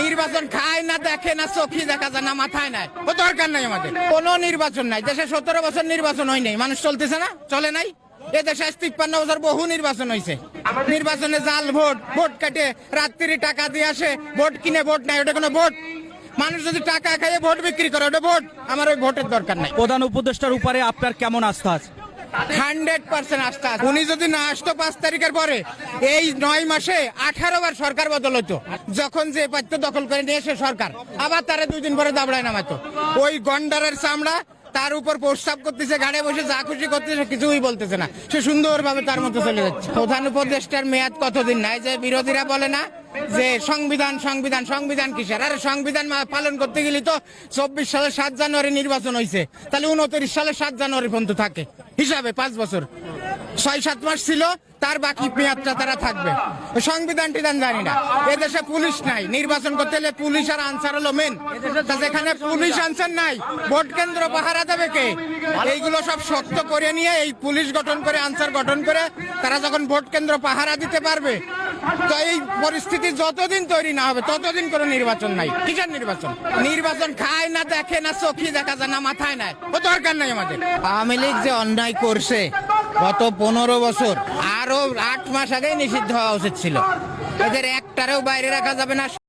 নির্বাচন খায় না, দেখে না দেখা যায় না, মাথায় নাই। ও দরকার নাই আমাদের। নির্বাচন নাই। দেশে সতেরো বছর নির্বাচন হয় নাই। মানুষ চলতেছে না? চলে নাই? বহু নির্বাচন হয়েছে নির্বাচনে জাল, ভোট ভোট কাটে, রাত্রি টাকা দিয়ে আসে, ভোট কিনে, ভোট নাই ওটা কোনো ভোট? মানুষ যদি টাকা খাইয়ে ভোট বিক্রি করে, ওটা ভোট? আমার ওই ভোটের দরকার নাই। প্রধান উপদেষ্টার উপরে আপনার কেমন আস্থা আছে? হান্ড্রেড পার্সেন্ট আস্থা। উনি যদি না আসতো পাঁচ তারিখের পরে, এই নয় মাসে আঠারো বার সরকার বদল হতো যখন যে পাইতো দখল করে নিয়ে এসে সরকার। আবার তারা দুই দিন পরে দাবড়ায় নামাতো ওই গন্ডারের চামড়া তার উপর প্রস্তাব করতেছে, ঘাড়ে বসে যা খুশি করতেছে, কিছুই বলতেছে না। সে সুন্দরভাবে তার মতো চলে যাচ্ছে। প্রধান উপদেষ্টার মেয়াদ কতদিন? নাই যে বিরোধীরা বলে না যে সংবিধান সংবিধান সংবিধান কিসের? আরে সংবিধান পালন করতে গেলে তো চব্বিশ সালে সাত জানুয়ারি নির্বাচন হয়েছে তাহলে উনত্রিশ সালে সাত জানুয়ারি পর্যন্ত থাকে। হিসাবে পাঁচ বছর। ছয় সাত মাস ছিল তার বাকি মেয়াদটা তারা থাকবে। সংবিধান টিধান জানি না। এদেশে পুলিশ নাই। নির্বাচন করতে হলে পুলিশ আর আনসার হলো মেন যেখানে পুলিশ আনসার নাই। ভোট কেন্দ্র পাহারা দেবে কে? এইগুলো সব শক্ত করে নিয়ে এই পুলিশ গঠন করে, আনসার গঠন করে তারা যখন ভোট কেন্দ্র পাহারা দিতে পারবে, তো এই পরিস্থিতি যতদিন তৈরি না হবে, ততদিন কোনো নির্বাচন নাই। কিসের নির্বাচন? নির্বাচন খায় না, দেখে না চোখি দেখা যায় না, মাথায় নাই ও দরকার নাই আমাদের। আওয়ামী লীগ যে অন্যায় করছে গত পনেরো বছর আরও আট মাস আগে নিষিদ্ধ হওয়া উচিত ছিল। এদের একটারেও বাইরে রাখা যাবে না।